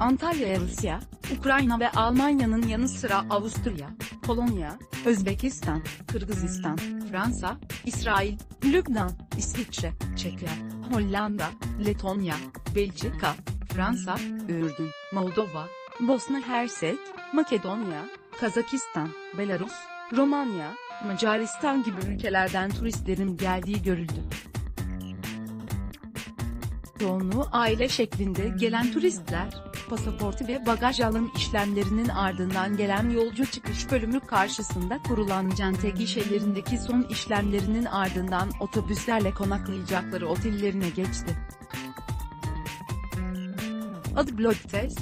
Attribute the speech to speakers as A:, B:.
A: Antalya'ya Rusya, Ukrayna ve Almanya'nın yanı sıra Avusturya, Polonya, Özbekistan, Kırgızistan, Fransa, İsrail, Lübnan, İsviçre, Çekya, Hollanda, Letonya, Belçika, Fransa, Ürdün, Moldova, Bosna Hersek, Makedonya, Kazakistan, Belarus, Romanya, Macaristan gibi ülkelerden turistlerin geldiği görüldü. Çoğunluğu aile şeklinde gelen turistler, pasaportu ve bagaj alım işlemlerinin ardından gelen yolcu çıkış bölümü karşısında kurulan cente gişelerindeki son işlemlerinin ardından otobüslerle konaklayacakları otellerine geçti. Adı Blood Test,